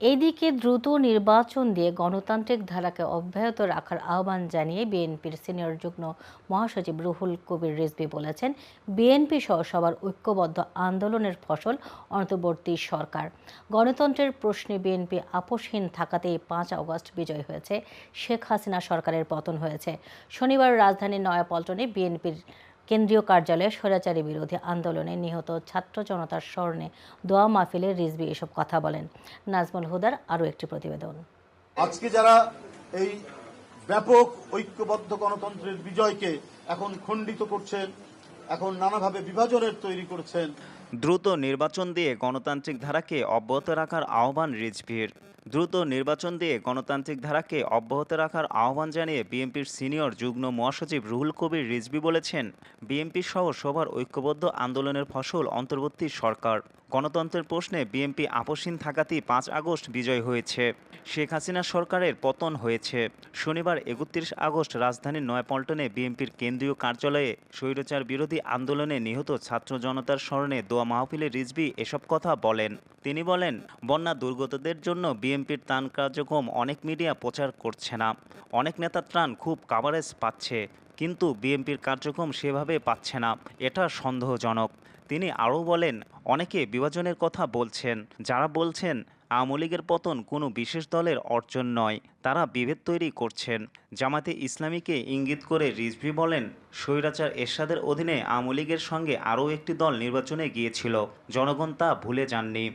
এদিকে দ্রুত নির্বাচন দিয়ে গণতান্ত্রিক ধারাকে অব্যাহত রাখার আহ্বান জানিয়ে বিএনপির সিনিয়র যুগ্ম মহাসচিব রুহুল কবির রিজভী বলেছেন, বিএনপি সহ সবার ঐক্যবদ্ধ আন্দোলনের ফসল অন্তর্বর্তী সরকার। গণতন্ত্রের প্রশ্নে বিএনপি আপোষহীন থাকাতেই পাঁচ আগস্ট বিজয় হয়েছে। শেখ হাসিনা সরকারের পতন হয়েছে। শনিবার রাজধানীর নয়াপল্টনে বিএনপির কেন্দ্রীয় কার্যালয়ে স্বৈরাচারী বিরোধী আন্দোলনে নিহত ছাত্র জনতার স্মরণে দোয়া মাহফিলে রিজবি এসব কথা বলেন। নাজমুল হুদার আরও একটি প্রতিবেদন। আজকে যারা এই ব্যাপক ঐক্যবদ্ধ গণতন্ত্রের বিজয়কে এখন খণ্ডিত করছেন, এখন নানাভাবে বিভাজনের তৈরি করছেন দ্রুত নির্বাচন দিয়ে গণতান্ত্রিক ধারাকে অব্যাহত রাখার আহ্বান রিজভির। দ্রুত নির্বাচন দিয়ে গণতান্ত্রিক ধারাকে অব্যাহত রাখার আহ্বান জানিয়ে বিএনপির সিনিয়র যুগ্ম মহাসচিব রুহুল কবির রিজভি বলেছেন, বিএনপি সহ সবার ঐক্যবদ্ধ আন্দোলনের ফসল অন্তর্বর্তী সরকার। গণতন্ত্রের প্রশ্নে বিএনপি আপোষহীন থাকাতেই পাঁচ আগস্ট বিজয় হয়েছে। শেখ হাসিনা সরকারের পতন হয়েছে। শনিবার একত্রিশ আগস্ট রাজধানীর নয়াপল্টনে বিএনপির কেন্দ্রীয় কার্যালয়ে স্বৈরাচার বিরোধী আন্দোলনে নিহত ছাত্র জনতার স্মরণে দোয়া মাহফিলে রিজভি এসব কথা বলেন। তিনি বলেন, বন্যা দুর্গতদের জন্য বিএনপির ত্রাণ কার্যক্রম অনেক মিডিয়া প্রচার করছে না। অনেক নেতা ত্রাণ খুব কাভারেজ পাচ্ছে। কিন্তু বিএনপির কার্যক্রম সেভাবে পাচ্ছে না। এটা সন্দেহজনক। তিনি আরও বলেন, অনেকে বিভাজনের কথা বলছেন। যারা বলছেন, আওয়ামী লীগের পতন কোনো বিশেষ দলের অর্জন নয়, তারা বিভেদ তৈরি করছেন। জামাতে ইসলামীকে ইঙ্গিত করে রিজভি বলেন, স্বৈরাচার এরশাদের অধীনে আওয়ামী লীগের সঙ্গে আরও একটি দল নির্বাচনে গিয়েছিল। জনগণ তা ভুলে যাননি।